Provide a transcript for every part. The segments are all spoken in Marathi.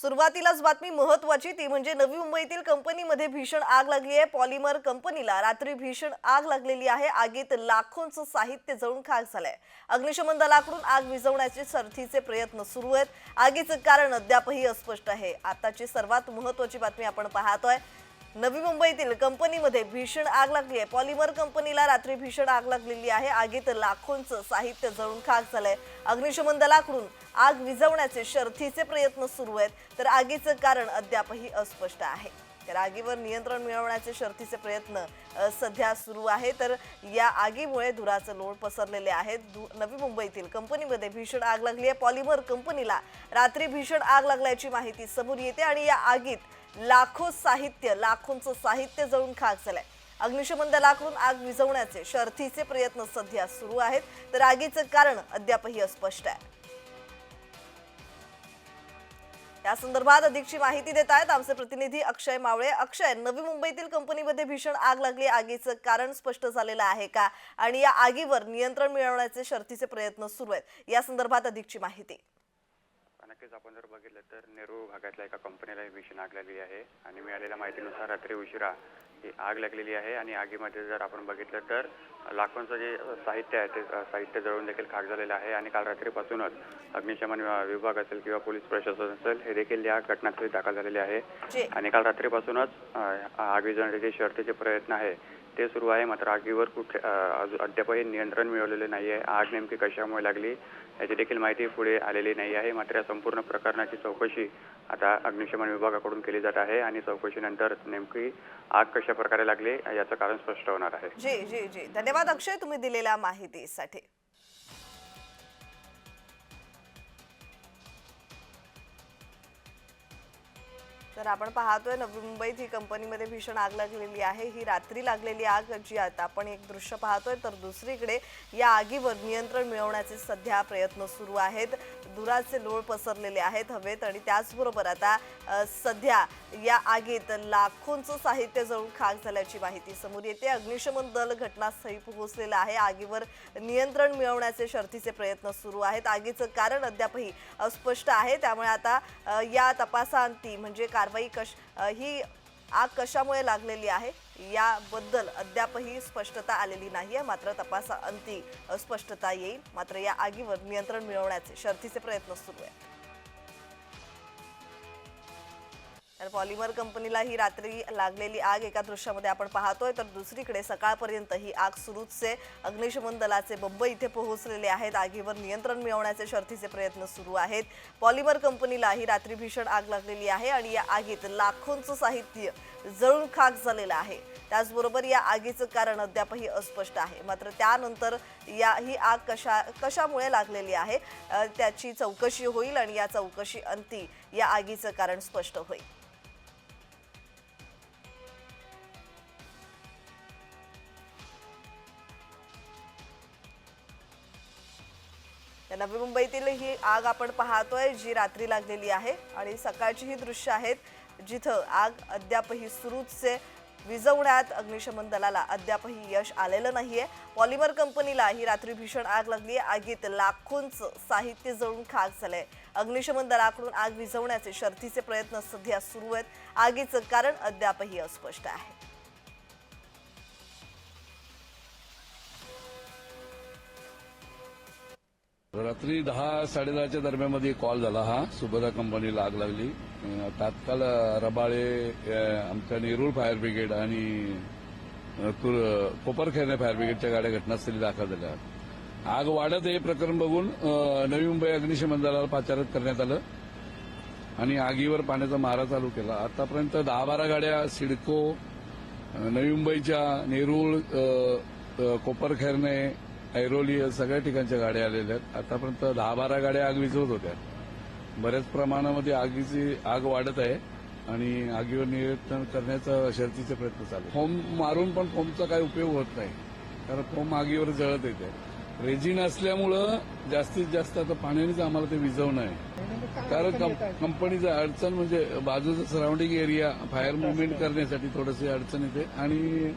सुरुवातीलाच बातमी महत्वाची ती म्हणजे नवी मुंबईतील कंपनीमध्ये भीषण आग लागली आहे. पॉलिमर कंपनीला रात्री भीषण आग लागलेली आहे. आगीत लाखोंचं साहित्य जळून खाक झालंय. अग्निशमन दलाकडून आग विझवण्याचे सरथीचे प्रयत्न सुरू आहेत. आगीचं कारण अद्यापही अस्पष्ट आहे. आताची सर्वात महत्वाची बातमी आपण पाहतोय. नवी मुंबईतील कंपनीमध्ये भीषण आग लागली आहे. पॉलिमर कंपनीला रात्री भीषण आग लागलेली आहे. आगीत लाखोंचं साहित्य जळून खाक झालंय. अग्निशमन दलाकडून आग विझवण्याचे शर्थीचे प्रयत्न सुरू आहेत. तर आगीचं कारण अद्यापही अस्पष्ट आहे. तर आगीवर नियंत्रण मिळवण्याचे शर्थीचे प्रयत्न सध्या सुरू आहे. तर या आगीमुळे धुराचं लोड पसरलेले आहेत. धु- नवी मुंबईतील कंपनीमध्ये भीषण आग लागली आहे. पॉलिमर कंपनीला रात्री भीषण आग लागल्याची माहिती समोर येते आणि या आगीत लाखो साहित्य लाखोंचं साहित्य जळून खाक झालंय. अग्निशमन दलाकडून आग विझवण्याचे शर्थीचे प्रयत्न सध्या सुरू आहेत तर आगीचं कारण अद्यापही अस्पष्ट आहे. या संदर्भात अधिकची माहिती देत आहेत आमचे प्रतिनिधी अक्षय मावळे. अक्षय नवी मुंबईतील कंपनीमध्ये भीषण आग लागली. आगीचं कारण स्पष्ट झालेलं आहे का? आणि या आगीवर नियंत्रण मिळवण्याचे शर्थीचे प्रयत्न सुरू आहेत. या संदर्भात अधिकची माहिती. नक्कीच आपण जर बघितलं तर नेरूळ भागातल्या एका कंपनीला ही भीषण आग लागली आहे. आणि मिळालेल्या माहितीनुसार रात्री उशिरा ही आग लागलेली आहे. आणि आगीमध्ये जर आपण बघितलं तर लाखोंचं जे साहित्य आहे ते साहित्य जळून देखील खाक झालेलं आहे. आणि काल रात्रीपासूनच अग्निशमन विभाग असेल किंवा पोलीस प्रशासन असेल हे देखील या घटनास्थळी दाखल झालेले आहे. आणि काल रात्रीपासूनच आग विझवण्याचे शर्थीचे प्रयत्न आहे ते सुरू आहे. मात्र आगीवर कुठे अजून अद्यापही नियंत्रण मिळवलेले नाही आहे आग नेमकी कशामुळे लागली याची देखील माहिती पुढे आलेली नाही आहे. मात्र या संपूर्ण प्रकरणाची चौकशी आता अग्निशमन विभागाकडून केली जात आहे आणि चौकशीनंतर नेमकी आग कशा प्रकारे लागली याचं कारण स्पष्ट होणार आहे. जी जी जी. धन्यवाद अक्षय तुम्ही दिलेल्या माहितीसाठी. तर आपण पाहतोय नवी मुंबईत ही कंपनीमध्ये भीषण आग लागलेली आहे. ही रात्री लागलेली आग जी आता आपण एक दृश्य पाहतोय तर दुसरीकडे या आगीवर नियंत्रण मिळवण्याचे सध्या प्रयत्न सुरू आहेत. धुराचे लोळ पसरलेले आहेत हवेत आणि त्याचबरोबर आता सध्या या आगीत लाखोंचं साहित्य जळून खाक झाल्याची माहिती समोर येते. अग्निशमन दल घटनास्थळी पोहोचलेलं आहे. आगीवर नियंत्रण मिळवण्याचे शर्थीचे प्रयत्न सुरू आहेत. आगीचं कारण अद्यापही अस्पष्ट आहे. त्यामुळे आता या तपासांती म्हणजे कारवाई कश ही आग कशामुळे लागलेली आहे? याबद्दल अद्यापही स्पष्टता आलेली नाहीये. मात्र तपासा अंती स्पष्टता येईल. मात्र या आगीवर नियंत्रण मिळवण्याचे शर्थीचे प्रयत्न सुरू आहेत. तर पॉलिमर कंपनीला ही रात्री लागलेली आग एका दृश्यामध्ये आपण पाहतोय. तर दुसरीकडे सकाळपर्यंत ही आग सुरूच आहे अग्निशमन दलाचे बंब इथे पोहोचलेले आहेत. आगीवर नियंत्रण मिळवण्याचे शर्थीचे प्रयत्न सुरू आहेत. पॉलिमर कंपनीला ही रात्री भीषण आग लागलेली आहे आणि या आगीत लाखोंचं साहित्य जळून खाक झालेलं आहे. त्याचबरोबर या आगीचं कारण अद्यापही अस्पष्ट आहे. मात्र त्यानंतर या ही आग कशा कशामुळे लागलेली आहे त्याची चौकशी होईल आणि या चौकशी अंती या आगीचं कारण स्पष्ट होईल. या नवी मुंबईतील ही आग आपण पाहतोय जी रात्री लागलेली आहे आणि सकाळची ही दृश्य आहेत जिथं आग अद्यापही सुरूच आहे अग्निशमन दलाला अद्यापही यश आलेलं नाहीये. पॉलिमर कंपनीला ही रात्री भीषण आग लागली आहे. आगीत लाखोंचं साहित्य जळून खाक झालंय. अग्निशमन दलाकडून आग विझवण्याचे शर्थीचे प्रयत्न सध्या सुरू आहेत. आगीचं कारण अद्यापही अस्पष्ट आहे. रात्री दहा साडेदहाच्या दरम्यानमध्ये कॉल झाला हा. सुभदा कंपनीला आग लागली. तात्काळ रबाळे आमच्या नेरूळ फायर ब्रिगेड आणि अं, कोपरखेरणे फायर ब्रिगेडच्या गाड्या घटनास्थळी दाखल झाल्या. आग वाढत हे प्रकरण बघून नवी मुंबई अग्निशमन दलाला पाचारत करण्यात आलं आणि आगीवर पाण्याचा मारा चालू केला. आतापर्यंत दहा बारा गाड्या सिडको नवी मुंबईच्या नेरूळ अं, कोपरखेरणे ऐरोली या सगळ्या ठिकाणच्या गाड्या आलेल्या आहेत. आतापर्यंत दहा बारा गाड्या आग विझवत होत्या. बऱ्याच प्रमाणामध्ये आगीची आग वाढत आहे आणि आगीवर नियंत्रण करण्याचा शर्तीचे प्रयत्न चालू फोम मारून पण फोमचा काही उपयोग होत नाही. कारण फोम आगीवर जळत येते. रेजिन असल्यामुळं जास्तीत जास्त आता पाण्यानेच आम्हाला ते विझवणं आहे. कारण कंपनीचं अडचण म्हणजे बाजूचं सराउंडिंग एरिया फायर मुवमेंट करण्यासाठी थोडीशी अडचण येते आणि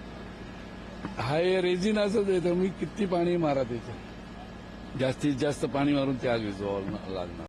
हा हे रेजिन असंच आहे तर मी किती पाणी मारा त्याचं जास्तीत जास्त पाणी मारून ते आग विजवावं लागणार.